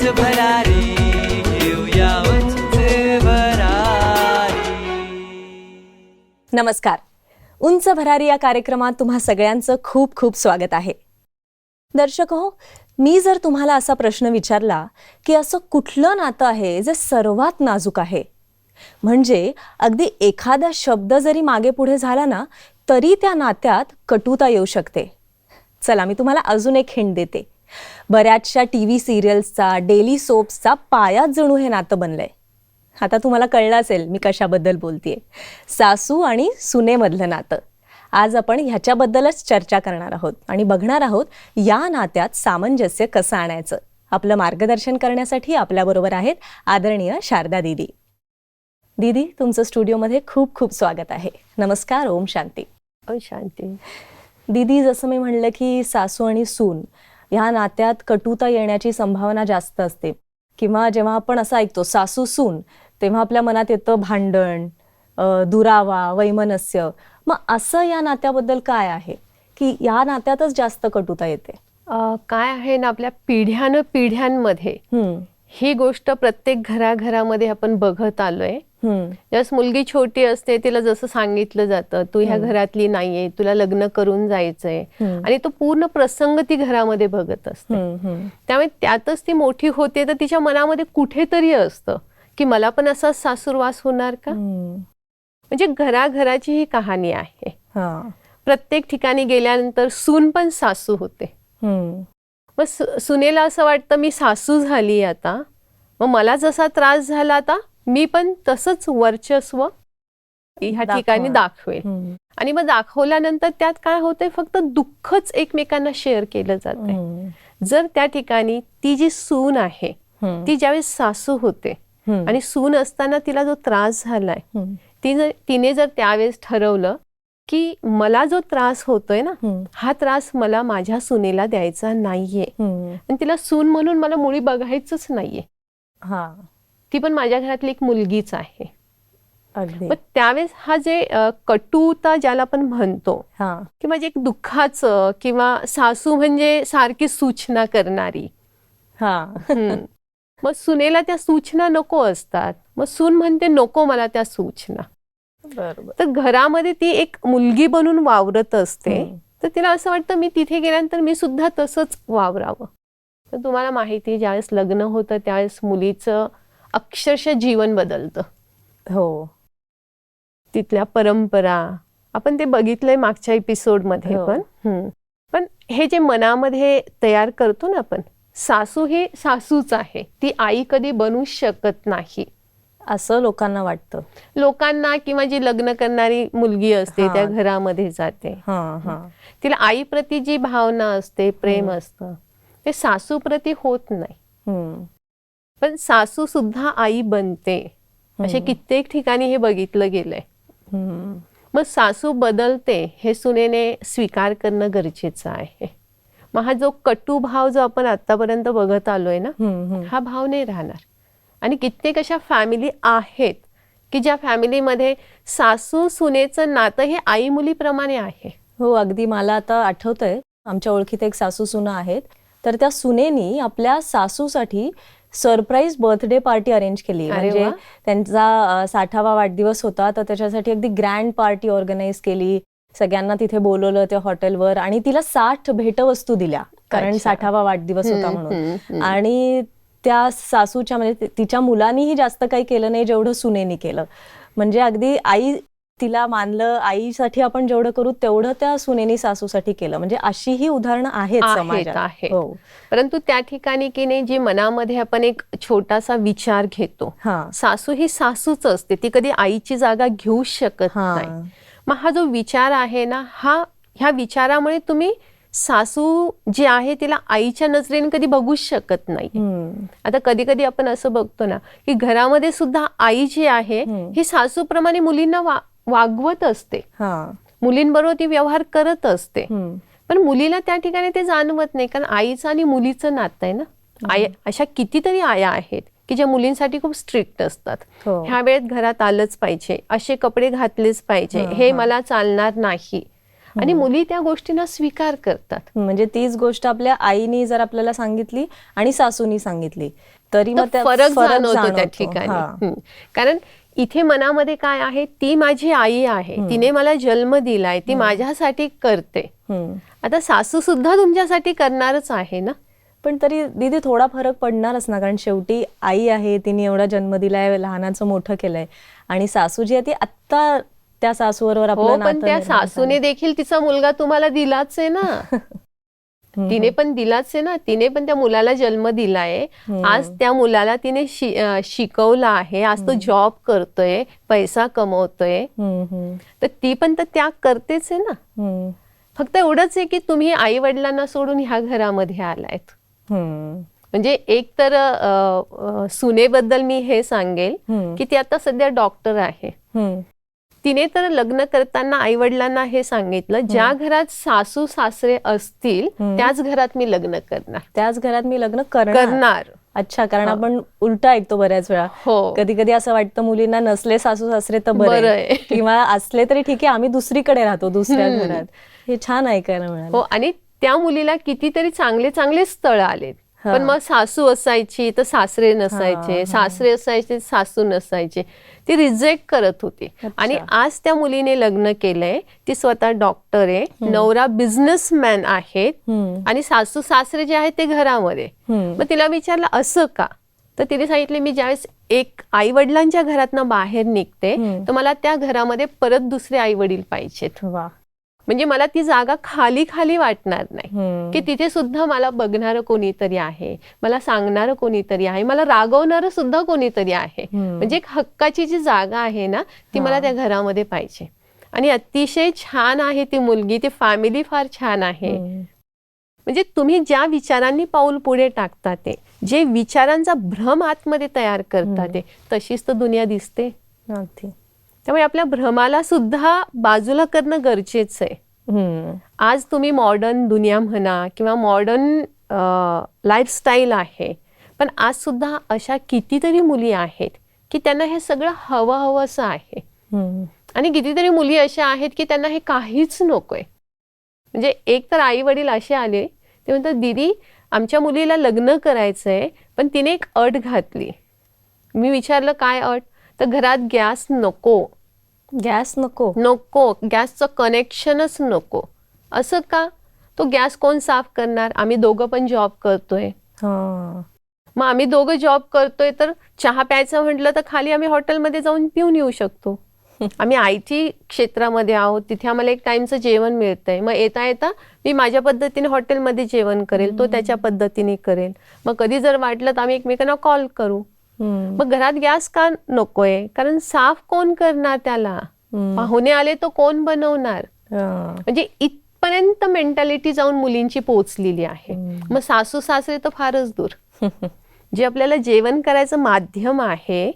उंच भरारी घेऊया भरारी. नमस्कार. उंच भरारी या कार्यक्रमात तुम्हा सगळ्यांचं खूप खूप स्वागत आहे. दर्शक हो मी जर तुम्हाला असा प्रश्न विचारला की असं कुठलं नातं आहे जे सर्वात नाजूक आहे? म्हणजे अगदी एखादा शब्द जरी मागे पुढे झाला ना तरी त्या नात्यात कटुता येऊ शकते. चला मी तुम्हाला अजून एक हिंट देते. बऱ्याचशा टी व्ही सिरियल्सचा डेली सोप्सचा पायाच जणू हे नातं बनलंय. आता तुम्हाला कळलं असेल मी कशाबद्दल बोलतेय. सासू आणि सुनेमधलं नातं. आज आपण ह्याच्याबद्दलच चर्चा करणार आहोत आणि बघणार आहोत या नात्यात सामंजस्य कसं आणायचं. आपलं मार्गदर्शन करण्यासाठी आपल्याबरोबर आहेत आदरणीय शारदा दिदी. दीदी तुमचं स्टुडिओमध्ये खूप खूप स्वागत आहे. नमस्कार ओम शांती. अ शांती. दीदी जसं मी म्हणलं की सासू आणि सून ह्या नात्यात कटुता येण्याची संभावना जास्त असते. किंवा जेव्हा आपण असं ऐकतो सासू सून तेव्हा आपल्या मनात येतं भांडण दुरावा वैमनस्य. मग असं या नात्याबद्दल काय आहे? की या नात्यातच जास्त कटुता येते. काय आहे ना आपल्या पिढ्यानं पिढ्यांमध्ये हम्म, ही गोष्ट प्रत्येक घराघरामध्ये आपण बघत आलोय. ज्यावेळेस मुलगी छोटी असते तिला जसं सांगितलं जातं तू ह्या घरातली नाहीये तुला लग्न करून जायचंय. आणि तो पूर्ण प्रसंग ती घरामध्ये बघत असते. त्यामुळे त्यातच ती मोठी होते तर तिच्या मनामध्ये कुठेतरी असतं की मला पण असा सासूरवास होणार का. म्हणजे घराघराची ही कहाणी आहे. प्रत्येक ठिकाणी गेल्यानंतर सून पण सासू होते. मग सु- सुनेला असं वाटतं मी सासू झाली आता. मग मला जसा त्रास झाला आता मी पण तसंच वर्चस्व ह्या ठिकाणी. दाखवेल. आणि मग दाखवल्यानंतर त्यात काय होतंय फक्त दुःखच एकमेकांना शेअर केलं हम्म, जर त्या ठिकाणी ती जी सून आहे ती ज्यावेळेस सासू होते आणि सून असताना तिला जो त्रास झालाय तिने जर त्यावेळेस ठरवलं की मला जो त्रास होतोय ना हा त्रास मला माझ्या सुनेला द्यायचा नाहीये. आणि तिला सून म्हणून मला मुळी बघायचंच नाहीये. हा. ती पण माझ्या घरातली एक मुलगीच आहे. मग त्यावेळेस हा जे कटुता ज्याला आपण म्हणतो हा. किंवा जे एक दुःखाचं किंवा सासू म्हणजे सारखी सूचना करणारी. हा. मग सुनेला त्या सूचना नको असतात. मग सून म्हणते नको मला त्या सूचना. तर घरामध्ये ती एक मुलगी बनून वावरत असते. तर तिला असं वाटतं मी तिथे गेल्यानंतर मी सुद्धा तसंच वावरावं. तर तुम्हाला माहिती ज्यावेळेस लग्न होतं त्यावेळेस मुलीचं अक्षरशः जीवन बदलतं. हो. तिथल्या परंपरा आपण ते बघितलंय मागच्या एपिसोडमध्ये हो. पण. पण हे जे मनामध्ये तयार करतो ना आपण सासू ही सासूच आहे. ती आई कधी बनू शकत नाही. असं लोकांना वाटतं लोकांना किंवा जी लग्न करणारी मुलगी असते. त्या घरामध्ये जाते तिला आईप्रती जी भावना असते प्रेम. असतं ते सासूप्रती होत नाही. पण सासू सुद्धा आई बनते असे. कित्येक ठिकाणी हे बघितलं गेलंय. मग सासू बदलते हे सुनेने स्वीकार करणं गरजेचं आहे मग हा जो कटू भाव जो आपण आतापर्यंत बघत आलोय ना. हा भाव नाही राहणार आणि कित्येक अशा फॅमिली आहेत की ज्या फॅमिलीमध्ये सासू सुनेचं नातं हे आई मुलीप्रमाणे आहे हो अगदी मला आता आठवतंय आमच्या ओळखीत एक सासू सुना आहेत तर त्या सुनेनी आपल्या सासूसाठी सरप्राईज बर्थडे पार्टी अरेंज केली म्हणजे. त्यांचा साठावा वाढदिवस होता तर त्याच्यासाठी अगदी ग्रँड पार्टी ऑर्गनाईज केली सगळ्यांना तिथे बोलवलं त्या हॉटेलवर आणि तिला साठ भेटवस्तू दिल्या कारण. साठावा वाढदिवस होता म्हणून. आणि त्या सासूच्या म्हणजे तिच्या मुलांनीही जास्त काही केलं नाही जेवढं सुनेनी केलं. म्हणजे अगदी आई तिला मानलं आईसाठी आपण जेवढं करू तेवढं त्या सुनेनी सासूसाठी केलं. म्हणजे अशी ही उदाहरणं आहेत समाजात. हो. परंतु त्या ठिकाणी की नाही जी मनामध्ये आपण एक छोटासा विचार घेतो हा. सासू ही सासूच असते. ती कधी आईची जागा घेऊ शकत. नाही. मग हा जो विचार आहे ना हा ह्या विचारामुळे तुम्ही सासू जी आहे तिला आईच्या नजरेने कधी बघूच शकत नाही. आता कधी कधी आपण असं बघतो ना की घरामध्ये सुद्धा आई जी आहे. ही सासूप्रमाणे मुलींना वा- वागवत असते हा मुलींबरोबर ती व्यवहार करत असते. पण मुलीला त्या ठिकाणी ते जाणवत नाही कारण आईचं आणि मुलीचं नातं आहे ना आई अशा कितीतरी आया आहेत की ज्या मुलींसाठी खूप स्ट्रिक्ट असतात हो. ह्या वेळेत घरात आलंच पाहिजे असे कपडे घातलेच पाहिजे हा. मला चालणार नाही आणि मुली त्या गोष्टींना स्वीकार करतात. म्हणजे तीच गोष्ट आपल्या आईनी जर आपल्याला सांगितली आणि सासूनी सांगितली तरी मग त्या फरक जाणवतो त्या. ठिकाणी. हा. कारण इथे मनामध्ये काय आहे ती माझी आई आहे तिने मला जन्म दिलाय ती माझ्यासाठी करते. आता सासू सुद्धा तुमच्यासाठी करणारच आहे ना? पण तरी दीदी थोडा फरक पडणारच ना कारण शेवटी आई आहे तिने एवढा जन्म दिलाय लहानाचं मोठं केलंय. आणि सासू जी आहे ती आत्ता त्या सासूबरोबर हो पण त्या सासूने देखील तिचा मुलगा तुम्हाला दिलाच आहे ना. तिने पण दिलाच आहे ना. तिने पण त्या मुलाला जन्म दिलाय. आज त्या मुलाला तिने शिकवलं आहे. आज तो जॉब करतोय पैसा कमवतोय. तर ती पण तर त्याग करतेच आहे ना. फक्त एवढंच आहे की तुम्ही आई वडिलांना सोडून ह्या घरामध्ये आलायत. म्हणजे एक तर सुनेबद्दल मी हे सांगेल की ती आता सध्या डॉक्टर आहे. तिने तर लग्न करताना आई वडिलांना हे सांगितलं ज्या घरात सासू सासरे असतील. त्याच घरात मी लग्न करणार. त्याच घरात मी लग्न करणार. अच्छा कारण आपण उलट ऐकतो बऱ्याच वेळा. हो. कधी कधी असं वाटतं मुलींना नसले सासू सासरे तर बरं. किंवा असले तरी ठीक आहे आम्ही दुसरीकडे राहतो दुसऱ्या घरात. हे छान ऐकायला मिळालं. हो आणि त्या मुलीला कितीतरी चांगले चांगले स्थळ आलेत. पण मग सासू असायची तर सासरे नसायचे. सासरे असायचे सासू नसायचे. ती रिजेक्ट करत होती. आणि आज त्या मुलीने लग्न केलंय. ती स्वतः डॉक्टर आहे. नवरा बिझनेसमॅन आहेत. आणि सासू सासरे जे आहेत ते घरामध्ये. मग तिला विचारलं असं का? तर तिने सांगितले मी ज्यावेळेस एक आई वडिलांच्या घरातनं बाहेर निघते. तर मला त्या घरामध्ये परत दुसरे आई वडील पाहिजेत. वा. म्हणजे मला ती जागा खाली खाली वाटणार नाही. की तिथे सुद्धा मला बघणारं कोणीतरी आहे मला सांगणारं कोणीतरी आहे मला रागवणारं सुद्धा कोणीतरी आहे. म्हणजे एक हक्काची जी जागा आहे ना ती मला त्या घरामध्ये पाहिजे. आणि अतिशय छान आहे ती मुलगी ती फॅमिली फार छान आहे. म्हणजे तुम्ही ज्या विचारांनी पाऊल पुढे टाकता ते जे विचारांचा भ्रम आतमध्ये तयार करता ते तशीच तर दुनिया दिसते. त्यामुळे आपल्या भ्रमाला सुद्धा बाजूला करणं गरजेचं आहे. आज तुम्ही मॉडर्न दुनिया म्हणा किंवा मॉडर्न लाईफस्टाईल आहे पण आज सुद्धा अशा कितीतरी मुली आहेत की त्यांना हे सगळं हवं हवंसं आहे. हम्म, आणि कितीतरी मुली अशा आहेत की त्यांना हे काहीच नकोय. म्हणजे एक तर आई वडील असे आले ते म्हणतात दिदी आमच्या मुलीला लग्न करायचंय पण तिने एक अट घातली. मी विचारलं काय अट? तर घरात गॅस नको. गॅस नको. नको. गॅसचं कनेक्शनच नको. असं का? तो गॅस कोण साफ करणार? आम्ही दोघं पण जॉब करतोय. हा. मग आम्ही दोघं जॉब करतोय तर चहा प्यायचं म्हटलं तर खाली आम्ही हॉटेलमध्ये जाऊन पिऊन येऊ शकतो. आम्ही आय टी क्षेत्रामध्ये आहोत. तिथे आम्हाला एक टाइमचं जेवण मिळतंय. मग येता येता मी माझ्या पद्धतीने हॉटेलमध्ये जेवण करेल. तो त्याच्या पद्धतीने करेल. मग कधी जर वाटलं तर आम्ही एकमेकांना कॉल करू. मग घरात गॅस का नकोय? कारण साफ कोण करणार त्याला. पाहुणे आले तो कोण बनवणार? म्हणजे इथपर्यंत मेंटॅलिटी जाऊन मुलींची पोचलेली आहे. मग सासू सासरे तर फारच दूर. जे आपल्याला जेवण करायचं माध्यम आहे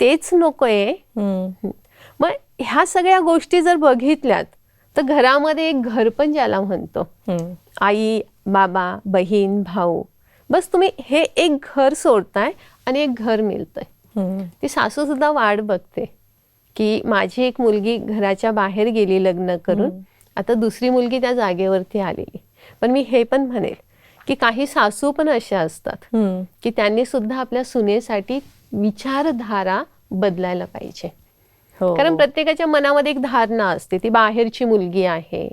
तेच नकोय. मग ह्या सगळ्या गोष्टी जर बघितल्यात तर घरामध्ये एक घर पण ज्याला म्हणतो. आई बाबा बहीण भाऊ. बस तुम्ही हे एक घर सोडताय आणि एक घर मिळतंय. ती सासू सुद्धा वाट बघते की माझी एक मुलगी घराच्या बाहेर गेली लग्न करून आता दुसरी मुलगी त्या जागेवरती आलेली. पण मी हे पण म्हणेल की काही सासू पण अशा असतात की त्यांनी सुद्धा आपल्या सुनेसाठी विचारधारा बदलायला पाहिजे. हो. कारण प्रत्येकाच्या मनामध्ये एक धारणा असते ती बाहेरची मुलगी आहे.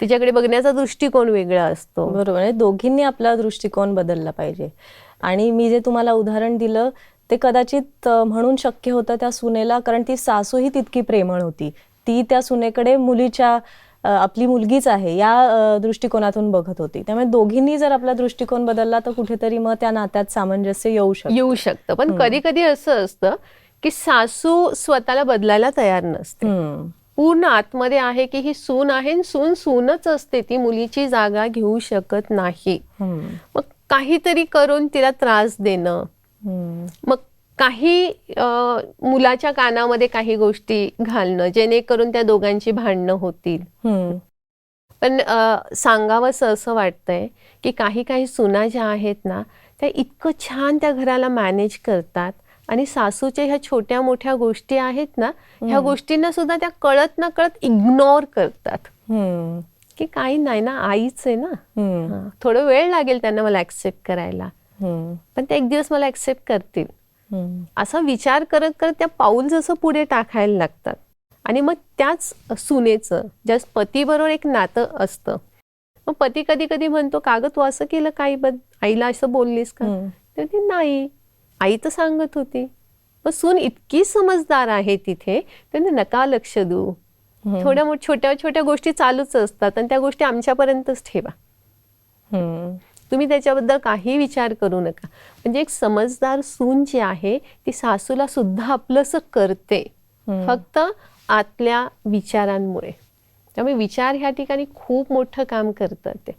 तिच्याकडे बघण्याचा दृष्टिकोन वेगळा असतो. बरोबर. आहे दोघींनी आपला दृष्टिकोन बदलला पाहिजे. आणि मी जे तुम्हाला उदाहरण दिलं ते कदाचित म्हणून शक्य होतं त्या सुनेला कारण ती सासूही तितकी प्रेमळ होती. ती त्या सुनेकडे मुलीच्या आपली मुलगीच आहे या दृष्टिकोनातून बघत होती. त्यामुळे दोघींनी जर आपला दृष्टिकोन बदलला तर कुठेतरी मग त्या नात्यात सामंजस्य येऊ शकतं. येऊ शकतं. पण कधी कधी असं असतं की सासू स्वतःला बदलायला तयार नसते. पूर्ण आतमध्ये आहे की ही सून आहे आणि सून सूनच असते. ती मुलीची जागा घेऊ शकत नाही. मग काहीतरी करून तिला त्रास देणं. मग काही मुलाच्या कानामध्ये काही गोष्टी घालणं जेणेकरून त्या दोघांची भांडणं होतील. पण सांगावंसं असं वाटतंय की काही काही सुना ज्या आहेत ना त्या इतकं छान त्या घराला मॅनेज करतात आणि सासूच्या ह्या छोट्या मोठ्या गोष्टी आहेत ना ह्या गोष्टींना सुद्धा त्या कळत ना कळत इग्नोर करतात. की काही नाही ना आईच आहे ना. थोडं वेळ लागेल त्यांना मला ऍक्सेप्ट करायला. पण ते एक दिवस मला ऍक्सेप्ट करतील. असा विचार करत करत त्या पाऊल जसं पुढे टाकायला लागतात. आणि मग त्याच सुनेचं ज्या पतीबरोबर एक नातं असतं. मग पती कधी कधी म्हणतो का गं तू असं केलं काही बद आईला असं बोललीस का. तर ती नाही. आई तर सांगत होती. मग सून इतकी समजदार आहे तिथे त्यांनी नका लक्ष देऊ. थोड्या मोठ छोट्या छोट्या गोष्टी चालूच असतात आणि त्या गोष्टी आमच्यापर्यंतच ठेवा. तुम्ही त्याच्याबद्दल काही विचार करू नका. म्हणजे एक समजदार सून जी आहे ती सासूला सुद्धा आपलंसं करते. फक्त आतल्या विचारांमुळे. त्यामुळे विचार ह्या ठिकाणी खूप मोठं काम करतात ते.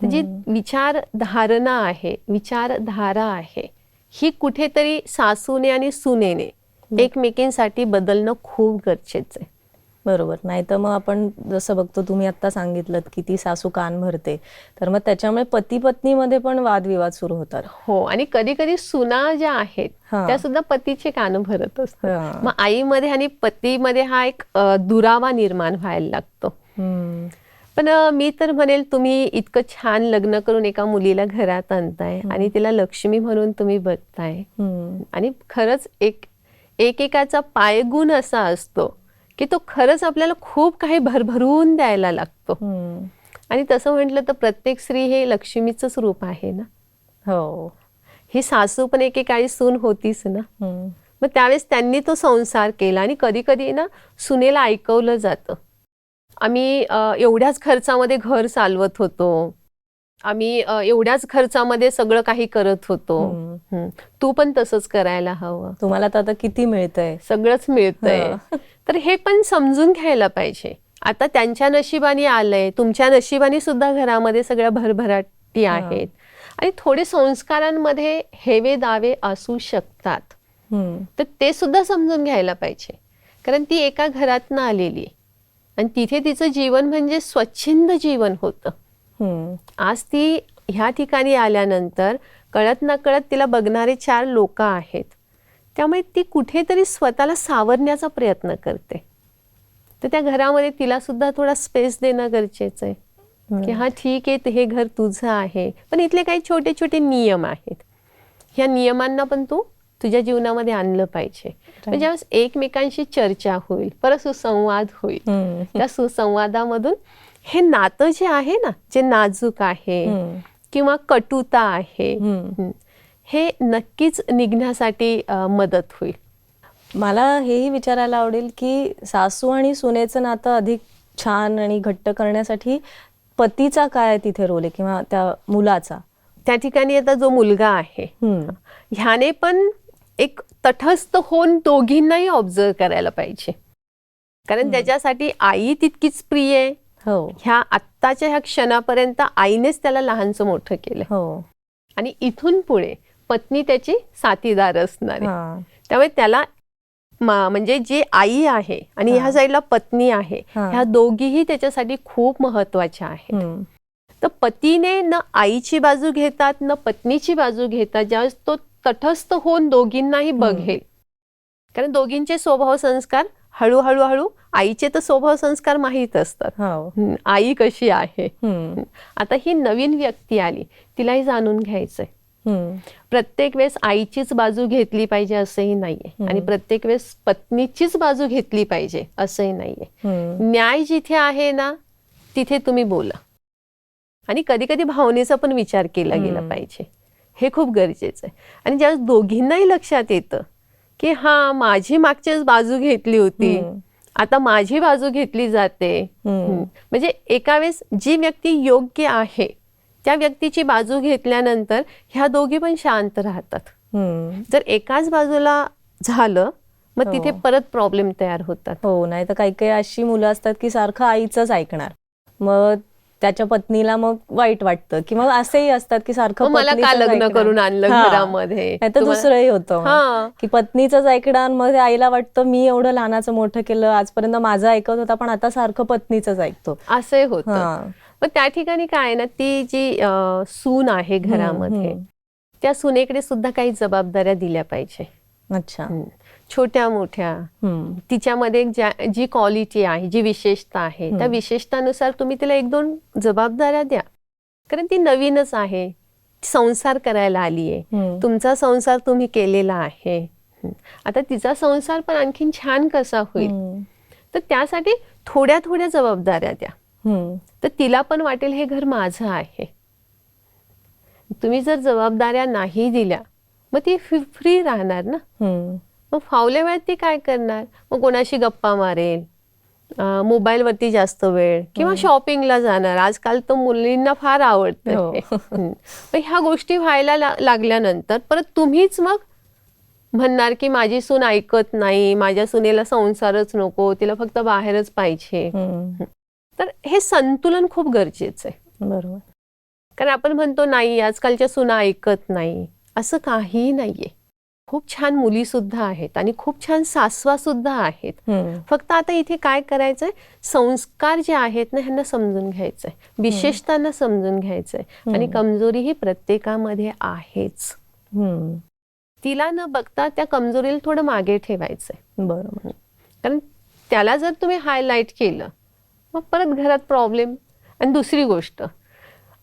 जी विचारधारणा आहे विचारधारा आहे ही कुठेतरी सासूने आणि सुनेने एकमेकींसाठी बदलणं खूप गरजेचं आहे. बरोबर. नाही तर मग आपण जसं बघतो तुम्ही आता सांगितलं की ती सासू कान भरते. तर मग त्याच्यामुळे पती पत्नीमध्ये पण वादविवाद सुरू होतात. हो. आणि कधी कधी सुना ज्या आहेत. त्या सुद्धा पतीचे कान भरत. असतात. मग आईमध्ये आणि पतीमध्ये हा एक दुरावा निर्माण व्हायला लागतो. पण मी तर म्हणेल तुम्ही इतकं छान लग्न करून एका मुलीला घरात आणताय आणि तिला लक्ष्मी म्हणून तुम्ही बघताय. आणि खरंच एक एकेकाचा पायगुण असा असतो. की तो खरंच आपल्याला खूप काही भरभरून द्यायला लागतो. आणि तसं म्हटलं तर प्रत्येक स्त्री हे लक्ष्मीचंच रूप आहे ना? हो. ही सासू पण एकेकाळी सून होतीच ना. मग त्यावेळेस त्यांनी तो संसार केला आणि कधी कधी ना सुनेला ऐकवलं जातं. आम्ही एवढ्याच खर्चामध्ये घर चालवत होतो. आम्ही एवढ्याच खर्चामध्ये सगळं काही करत होतो. तू पण तसंच करायला हवं तुम्हाला तर आता किती मिळतंय सगळंच मिळतंय. तर हे पण समजून घ्यायला पाहिजे आता त्यांच्या नशिबाने आलंय तुमच्या नशिबाने सुद्धा घरामध्ये सगळ्या भरभराटी आहेत आणि थोडे संस्कारांमध्ये हेवे दावे असू शकतात. तर ते सुद्धा समजून घ्यायला पाहिजे कारण ती एका घरातनं आलेली. आणि तिथे तिचं जीवन म्हणजे स्वच्छंद जीवन होतं. आज ती ह्या ठिकाणी आल्यानंतर कळत न कळत तिला बघणारे चार लोक आहेत. त्यामुळे ती कुठेतरी स्वतःला सावरण्याचा प्रयत्न करते. तर त्या घरामध्ये तिला सुद्धा थोडा स्पेस देणं गरजेचं आहे. की हा ठीक आहे हे घर तुझं आहे. पण इथले काही छोटे छोटे नियम आहेत. ह्या नियमांना पण तू तुझ्या जीवनामध्ये आणलं पाहिजे. म्हणजे एकमेकांशी चर्चा होईल परत सुसंवाद होईल. त्या सुसंवादामधून हे नातं जे आहे ना जे नाजूक आहे. किंवा कटुता आहे हे नक्कीच निघण्यासाठी मदत होईल. मला हेही विचारायला आवडेल की सासू आणि सुनेचं नातं अधिक छान आणि घट्ट करण्यासाठी पतीचा काय तिथे रोल आहे किंवा त्या मुलाचा? त्या ठिकाणी आता जो मुलगा आहे. ह्याने पण एक तटस्थ होऊन दोघींनाही ऑब्झर्व करायला पाहिजे. कारण त्याच्यासाठी आई तितकीच प्रिय आहे. हो ह्या आत्ताच्या ह्या क्षणापर्यंत आईनेच त्याला लहानचं मोठं केलं हो आणि इथून पुढे पत्नी त्याची साथीदार असणार आहे. त्यामुळे त्याला म्हणजे जी आई आहे आणि. ह्या साईडला पत्नी आहे. ह्या दोघीही त्याच्यासाठी खूप महत्त्वाच्या आहेत. तर पतीने न आईची बाजू घेतात न पत्नीची बाजू घेतात ज्यावेळेस तो तटस्थ होऊन दोघींनाही बघेल कारण दोघींचे स्वभाव संस्कार हळूहळू हळू आईचे तर स्वभाव संस्कार माहीत असतात. हो. आई कशी आहे. आता ही नवीन व्यक्ती आली तिलाही जाणून घ्यायचंय. प्रत्येक वेळेस आईचीच बाजू घेतली पाहिजे असंही नाहीये. आणि प्रत्येक वेळेस पत्नीचीच बाजू घेतली पाहिजे असंही नाहीये. न्याय जिथे आहे ना तिथे तुम्ही बोला. आणि कधी कधी भावनेचा पण विचार केला गेला. पाहिजे. हे खूप गरजेचं आहे. आणि ज्यावेळेस दोघींनाही लक्षात येतं की हा माझी मागच्याच बाजू घेतली होती. आता माझी बाजू घेतली जाते. म्हणजे एका वेळेस जी व्यक्ती योग्य आहे त्या व्यक्तीची बाजू घेतल्यानंतर ह्या दोघी पण शांत राहतात. जर एकाच बाजूला झालं मग तिथे हो. परत प्रॉब्लेम तयार होतात हो नाही तर काही काही अशी मुलं असतात की सारखं आईचंच ऐकणार मग त्याच्या पत्नीला मग वाईट वाटतं की मग असेही असतात की सारखं मला का लग्न. करून आणलं. घरामध्ये? दुसरंही होतं. की पत्नीचंच ऐकणार मग ते आईला वाटतं मी एवढं लहानाचं मोठं केलं आजपर्यंत माझं ऐकत होता पण आता सारखं पत्नीचंच ऐकतो असंही होतं. पण त्या ठिकाणी काय ना ती जी सून आहे घरामध्ये. त्या सुनेकडे सुद्धा काही जबाबदाऱ्या दिल्या पाहिजे अच्छा. छोट्या मोठ्या. तिच्यामध्ये जी क्वालिटी आहे जी विशेषता आहे त्या विशेषतानुसार तुम्ही तिला एक दोन जबाबदाऱ्या द्या कारण ती नवीनच आहे संसार करायला आली आहे. तुमचा संसार तुम्ही केलेला आहे. आता तिचा संसार पण आणखीन छान कसा होईल. तर त्यासाठी थोड्या थोड्या जबाबदाऱ्या द्या. तर तिला पण वाटेल हे घर माझं आहे तुम्ही जर जबाबदाऱ्या नाही दिल्या मग ती फ्री राहणार ना. मग फावल्या वेळात ती काय करणार? मग कोणाशी गप्पा मारेल? मोबाईलवरती जास्त वेळ? किंवा शॉपिंगला जाणार? आजकाल तर मुलींना फार आवडतं हो. हे. ह्या गोष्टी व्हायला लागल्यानंतर परत तुम्हीच मग म्हणणार की माझी सून ऐकत नाही माझ्या सुनेला संसारच नको तिला फक्त बाहेरच पाहिजे. तर हे संतुलन खूप गरजेचं आहे. बरोबर. कारण आपण म्हणतो नाही आजकालच्या सुना ऐकत नाही. असं काहीही नाहीये. खूप छान मुली सुद्धा आहेत आणि खूप छान सासवा सुद्धा आहेत. फक्त आता इथे काय करायचंय? संस्कार जे आहेत ना ह्यांना समजून घ्यायचंय. विशेषतांना समजून घ्यायचंय. आणि कमजोरी ही प्रत्येकामध्ये आहेच. तिला न बघता त्या कमजोरीला थोडं मागे ठेवायचंय. बरोबर. कारण त्याला जर तुम्ही हायलाईट केलं मग परत घरात प्रॉब्लेम आणि दुसरी गोष्ट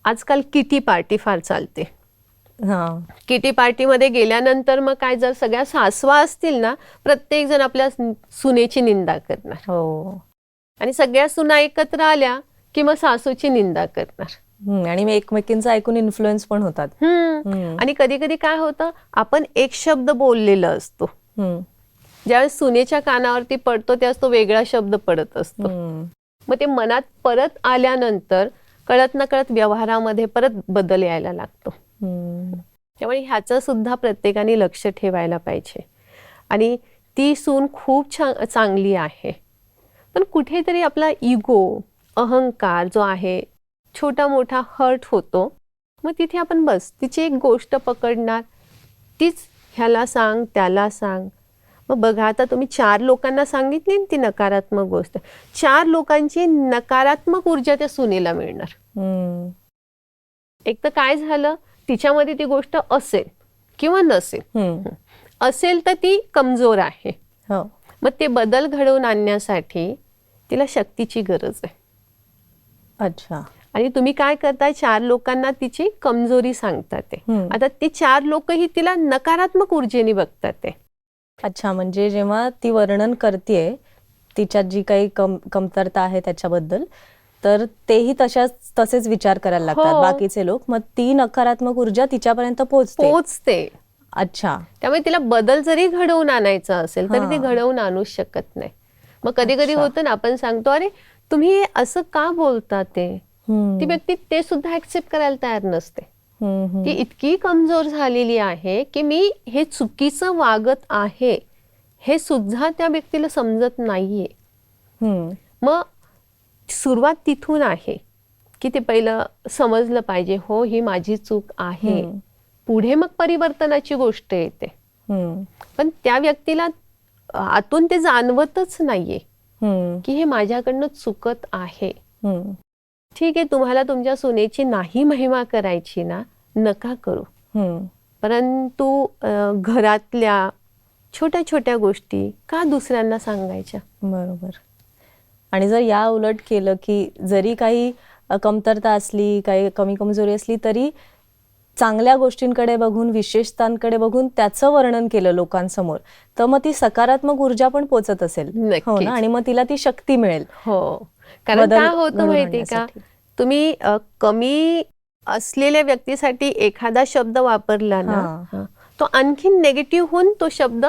आजकाल किटी पार्टी फार चालते. किटी पार्टीमध्ये गेल्यानंतर मग काय जर सगळ्या सासवा असतील ना प्रत्येक जण आपल्या सुनेची निंदा करणार हो आणि सगळ्या सुना एकत्र आल्या की मग सासूची निंदा करणार. आणि मग एकमेकींचा ऐकून इन्फ्लुएन्स पण होतात. आणि कधी कधी काय होतं आपण एक शब्द बोललेला असतो. ज्यावेळेस सुनेच्या कानावरती पडतो त्यावेळेस तो वेगळा शब्द पडत असतो. मग ते मनात परत आल्यानंतर कळत न कळत व्यवहारामध्ये परत बदल यायला लागतो. त्यामुळे ह्याचं सुद्धा प्रत्येकाने लक्ष ठेवायला पाहिजे. आणि ती सून खूप छान चांगली आहे. पण कुठेतरी आपला इगो अहंकार जो आहे छोटा मोठा हर्ट होतो. मग तिथे आपण बस तिची एक गोष्ट पकडणार तीच ह्याला सांग त्याला सांग. मग बघा आता तुम्ही चार लोकांना सांगितली ती नकारात्मक गोष्ट. चार लोकांची नकारात्मक ऊर्जा त्या सुनेला मिळणार. एक तर काय झालं? तिच्यामध्ये ती गोष्ट असेल किंवा नसेल. असेल तर ती कमजोर आहे. हो. मग ते बदल घडवून आणण्यासाठी तिला शक्तीची गरज आहे. अच्छा. आणि तुम्ही काय करताय? चार लोकांना तिची कमजोरी सांगतात ते. आता ते चार लोकही तिला नकारात्मक ऊर्जेने बघतात ते. अच्छा म्हणजे जेव्हा ती वर्णन करते तिच्यात जी काही कम कमतरता आहे त्याच्याबद्दल तर तेही तशाच तसेच विचार करायला लागतात हो. बाकीचे लोक मग ती नकारात्मक ऊर्जा तिच्यापर्यंत पोहोचते पोचते अच्छा त्यामुळे तिला बदल जरी घडवून आणायचा असेल तरी हा. ते घडवून आणू शकत नाही मग कधी कधी अच्छा. होतं ना आपण सांगतो अरे तुम्ही हे असं का बोलता ते हम्म. ती व्यक्ती ते सुद्धा ऍक्सेप्ट करायला तयार नसते हम्म, हम्म. ती इतकी कमजोर झालेली आहे की मी हे चुकीचं वागत आहे हे सुद्धा त्या व्यक्तीला समजत नाहीये हम्म. मग सुरुवात तिथून आहे की ते पहिलं समजलं पाहिजे हो ही माझी चूक आहे. पुढे मग परिवर्तनाची गोष्ट येते. पण त्या व्यक्तीला आतून ते जाणवतच नाहीये. की हे माझ्याकडनं चुकत आहे. ठीक आहे तुम्हाला तुमच्या सुनेची नाही महिमा करायची ना नका करू. परंतु घरातल्या छोट्या छोट्या गोष्टी का दुसऱ्यांना सांगायच्या बरोबर आणि जर या उलट केलं की जरी काही कमतरता असली काही कमी कमजोरी असली तरी चांगल्या गोष्टींकडे बघून विशेषतांकडे बघून त्याचं वर्णन केलं लोकांसमोर तर मग ती सकारात्मक ऊर्जा पण पोचत असेल. हो ना? आणि मग तिला ती शक्ती मिळेल. हो. कारण काय होतं माहितीये का. तुम्ही कमी असलेल्या व्यक्तीसाठी एखादा शब्द वापरला ना तो आणखीन नेगेटिव्ह होऊन तो शब्द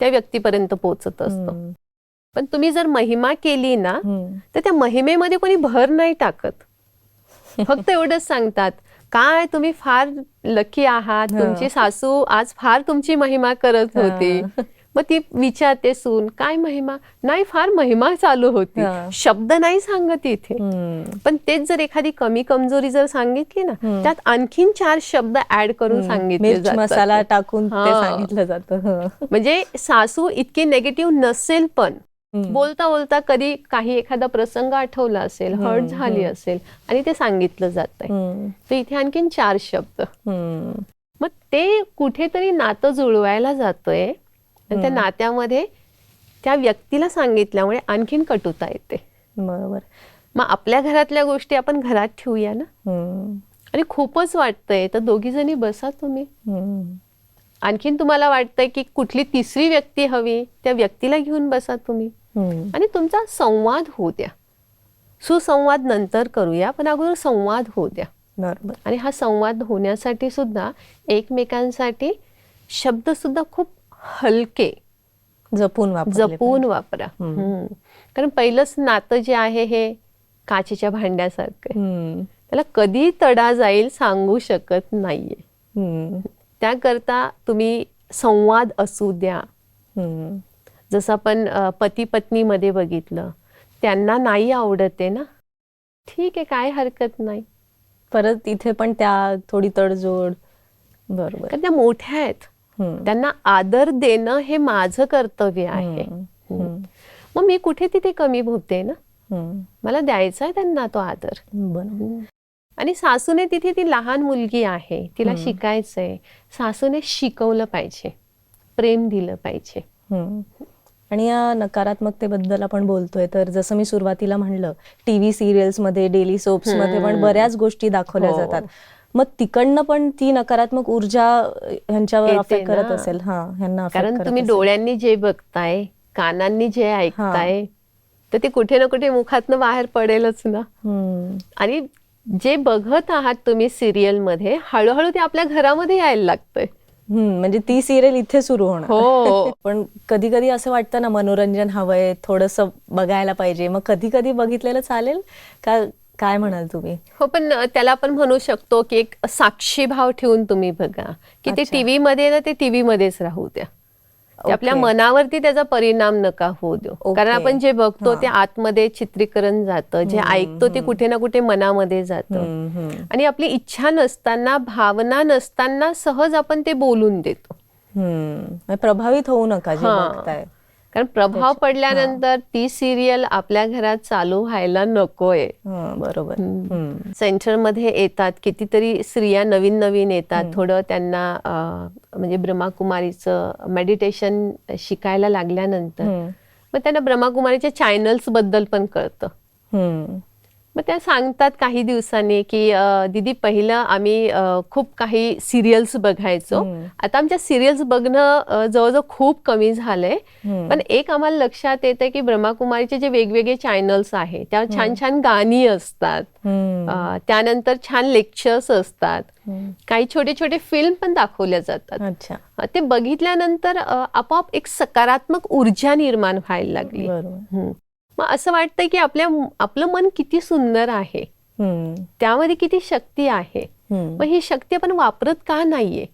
त्या व्यक्तीपर्यंत पोहोचत असतो. पण तुम्ही जर महिमा केली ना. तर त्या महिमेमध्ये कोणी भर नाही टाकत फक्त एवढंच सांगतात काय तुम्ही फार लकी आहात. तुमची सासू आज फार तुमची महिमा करत होती. मग ती विचारते सून काय महिमा नाही फार महिमा चालू होती. शब्द नाही सांगत इथे. पण तेच जर एखादी कमी कमजोरी जर सांगितली ना. त्यात आणखीन चार शब्द ऍड करून सांगितले. मसाला टाकून ते. सांगितलं जातं. म्हणजे सासू इतकी नेगेटिव्ह नसेल पण. बोलता बोलता कधी काही एखादा प्रसंग आठवला असेल हर्ट झाली असेल आणि ते सांगितलं जात आहे. तर इथे आणखीन चार शब्द. मग ते कुठेतरी नातं जुळवायला जातोय त्या नात्यामध्ये त्या व्यक्तीला सांगितल्यामुळे आणखीन कटुता येते बरोबर मग आपल्या घरातल्या गोष्टी आपण घरात ठेवूया ना. आणि खूपच वाटतंय तर दोघी जणी बसा तुम्ही. आणखीन तुम्हाला वाटतंय की कुठली तिसरी व्यक्ती हवी त्या व्यक्तीला घेऊन बसा तुम्ही. आणि तुमचा संवाद होऊ द्या. सुसंवाद नंतर करूया पण अगोदर संवाद होऊ द्या. बरोबर. आणि हा संवाद होण्यासाठी सुद्धा एकमेकांसाठी शब्द सुद्धा खूप हलके जपून वापरले जपून वापरा. कारण पहिलंच नातं जे आहे हे काचेच्या भांड्यासारखं. त्याला कधी तडा जाईल सांगू शकत नाहीये. त्याकरता तुम्ही संवाद असू द्या. जसं आपण पती पत्नीमध्ये बघितलं त्यांना नाही आवडत आहे ना? ठीक आहे काय हरकत नाही. परत इथे पण त्या थोडी तडजोड. बरोबर. कारण त्या मोठ्या आहेत. त्यांना आदर देणं हे माझं कर्तव्य आहे. मग मी कुठे तिथे कमी होते ना. मला द्यायचा आहे त्यांना तो आदर. आणि सासूने तिथे ती लहान मुलगी आहे तिला. शिकायचंय. सासूने शिकवलं पाहिजे प्रेम दिलं पाहिजे. आणि या नकारात्मकतेबद्दल आपण बोलतोय तर जसं मी सुरुवातीला म्हणलं टीव्ही सिरियल्समध्ये डेली सोप्समध्ये पण. बऱ्याच गोष्टी दाखवल्या हो. जातात मग तिकडनं पण ती नकारात्मक ऊर्जा ह्यांच्यावर अफेक्ट करत. असेल हा ह्यांना कारण तुम्ही. डोळ्यांनी जे बघताय कानांनी जे ऐकताय तर ते कुठे ना कुठे मुखातनं बाहेर पडेलच ना. आणि जे बघत आहात तुम्ही सिरियलमध्ये हळूहळू ते आपल्या घरामध्ये यायला लागतंय म्हणजे ती सिरियल इथे सुरू होणार. हो. पण कधी कधी असं वाटतं ना मनोरंजन हवंय थोडस बघायला पाहिजे. मग कधी कधी बघितलेलं चालेल? का काय म्हणाल तुम्ही? हो पण त्याला आपण म्हणू शकतो की एक साक्षी भाव ठेवून तुम्ही बघा. की ते अच्छा. टीव्ही मध्ये ना ते टीव्ही मध्येच राहू द्या. आपल्या. मनावरती त्याचा परिणाम नका होऊ देऊ. कारण आपण जे बघतो. ते आतमध्ये चित्रीकरण जातं जे ऐकतो ते कुठे ना कुठे मनामध्ये जातं आणि आपली इच्छा नसताना भावना नसताना सहज आपण ते बोलून देतो. म्हणजे प्रभावित होऊ नका जे. बघताय कारण प्रभाव पडल्यानंतर ती सिरियल आपल्या घरात चालू व्हायला नकोय बरोबर. सेंटरमध्ये येतात कितीतरी स्त्रिया नवीन नवीन येतात थोडं त्यांना म्हणजे ब्रह्माकुमारीचं मेडिटेशन शिकायला लागल्यानंतर. मग त्यांना ब्रह्माकुमारीच्या चॅनल्सबद्दल पण कळतं. मग त्या सांगतात काही दिवसांनी की दीदी पहिलं आम्ही खूप काही सिरियल्स बघायचो. आता आमच्या सिरियल्स बघणं जवळजवळ खूप कमी झालंय. पण एक आम्हाला लक्षात येतं की ब्रह्माकुमारीचे जे वेगवेगळे चॅनल्स आहेत त्यावर छान छान गाणी असतात. त्यानंतर छान लेक्चर्स असतात. काही छोटे छोटे फिल्म पण दाखवल्या जातात. ते बघितल्यानंतर आपोआप एक सकारात्मक ऊर्जा निर्माण व्हायला लागली. मग असं वाटतं की आपल्या आपलं मन किती सुंदर आहे. त्यामध्ये किती शक्ती आहे. मग ही शक्ती आपण वापरत का नाहीये?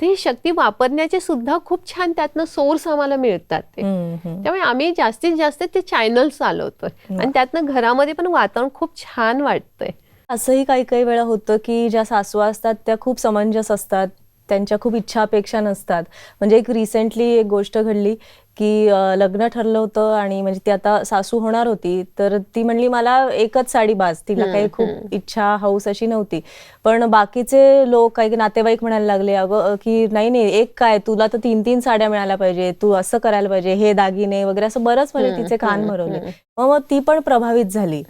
तर ही शक्ती वापरण्याचे सुद्धा खूप छान त्यातनं सोर्स आम्हाला मिळतात ते. त्यामुळे आम्ही जास्तीत जास्त ते चॅनल चालवतोय. आणि त्यातनं घरामध्ये पण वातावरण खूप छान वाटतंय. असंही काही काही वेळा होतं की ज्या सासू असतात त्या खूप समंजस असतात. त्यांच्या खूप इच्छा अपेक्षा नसतात. म्हणजे एक रिसेंटली एक गोष्ट घडली की लग्न ठरलं होतं आणि म्हणजे ती आता सासू होणार होती तर ती म्हणली मला एकच साडी बाज तिला काही खूप इच्छा हौस अशी नव्हती. पण बाकीचे लोक काही नातेवाईक म्हणायला लागले अगं की नाही नाही एक काय तुला तर तीन तीन साड्या मिळायला पाहिजे तू असं करायला पाहिजे हे दागिने वगैरे असं बरंच म्हणजे तिचे कान भरवले. मग ती पण प्रभावित झाली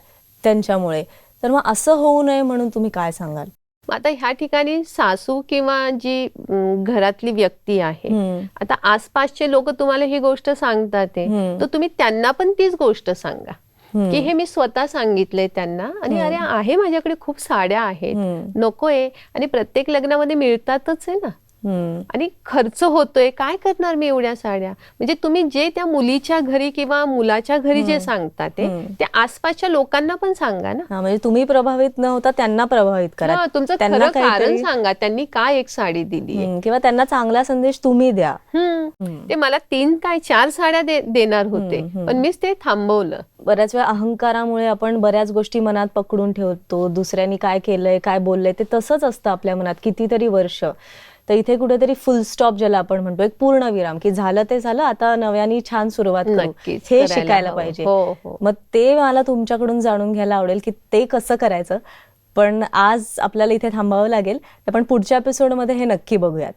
त्यांच्यामुळे. तर मग असं होऊ नये म्हणून तुम्ही काय सांगाल? आता ह्या ठिकाणी सासू किंवा जी घरातली व्यक्ती आहे. आता आसपासचे लोक तुम्हाला ही गोष्ट सांगतात. तर तुम्ही त्यांना पण तीच गोष्ट सांगा. की हे मी स्वतः सांगितलंय त्यांना आणि अरे आहे माझ्याकडे खूप साड्या आहेत. नकोय आणि प्रत्येक लग्नामध्ये मिळतातच आहे ना. आणि खर्च होतोय. काय करणार मी एवढ्या साड्या? म्हणजे तुम्ही जे त्या मुलीच्या घरी किंवा मुलाच्या घरी जे सांगतात ते. त्या आसपासच्या लोकांना पण सांगा ना. म्हणजे तुम्ही प्रभावित न होता त्यांना प्रभावित करा. तुमचं त्यांना खरं कारण सांगा. त्यांनी काय एक साडी दिली किंवा त्यांना चांगला संदेश तुम्ही द्या. ते मला तीन काय चार साड्या देणार होते पण मीच ते थांबवलं. बऱ्याच वेळा अहंकारामुळे आपण बऱ्याच गोष्टी मनात पकडून ठेवतो. दुसऱ्यांनी काय केलंय काय बोललंय ते तसंच असतं आपल्या मनात कितीतरी वर्ष. तर इथे कुठेतरी फुल स्टॉप ज्याला आपण म्हणतो एक पूर्ण विराम की झालं ते झालं आता नव्याने छान सुरुवात करू. हे शिकायला. पाहिजे. हो, हो. मग ते मला तुमच्याकडून जाणून घ्यायला आवडेल की ते कसं करायचं. पण आज आपल्याला इथे थांबावं लागेल. आपण पुढच्या एपिसोडमध्ये हे नक्की बघूयात.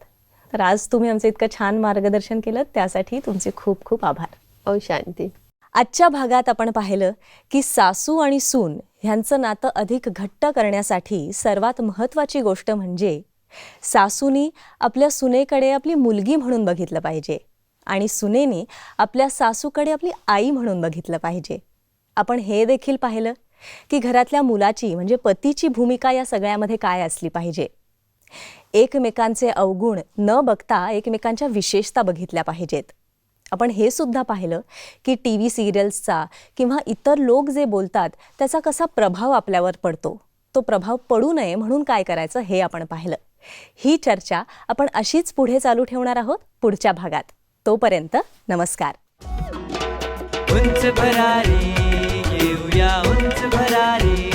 तर आज तुम्ही आमचं इतकं छान मार्गदर्शन केलं त्यासाठी तुमचे खूप खूप आभार. ओ शांती. आजच्या भागात आपण पाहिलं की सासू आणि सून ह्यांचं नातं अधिक घट्ट करण्यासाठी सर्वात महत्त्वाची गोष्ट म्हणजे सासूनी आपल्या सुनेकडे आपली मुलगी म्हणून बघितलं पाहिजे आणि सुनेने आपल्या सासूकडे आपली आई म्हणून बघितलं पाहिजे. आपण हे देखील पाहिलं की घरातल्या मुलाची म्हणजे पतीची भूमिका या सगळ्यामध्ये काय असली पाहिजे. एकमेकांचे अवगुण न बघता एकमेकांच्या विशेषता बघितल्या पाहिजेत. आपण हे सुद्धा पाहिलं की टी व्ही सिरियल्सचा किंवा इतर लोक जे बोलतात त्याचा कसा प्रभाव आपल्यावर पडतो. तो प्रभाव पडू नये म्हणून काय करायचं हे आपण पाहिलं. ही चर्चा आपण अशीच पुढे चालू ठेवणार आहोत पुढच्या भागात. तोपर्यंत नमस्कार. उंच भरारी उंच भरारी.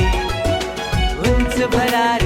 उंच भरारी.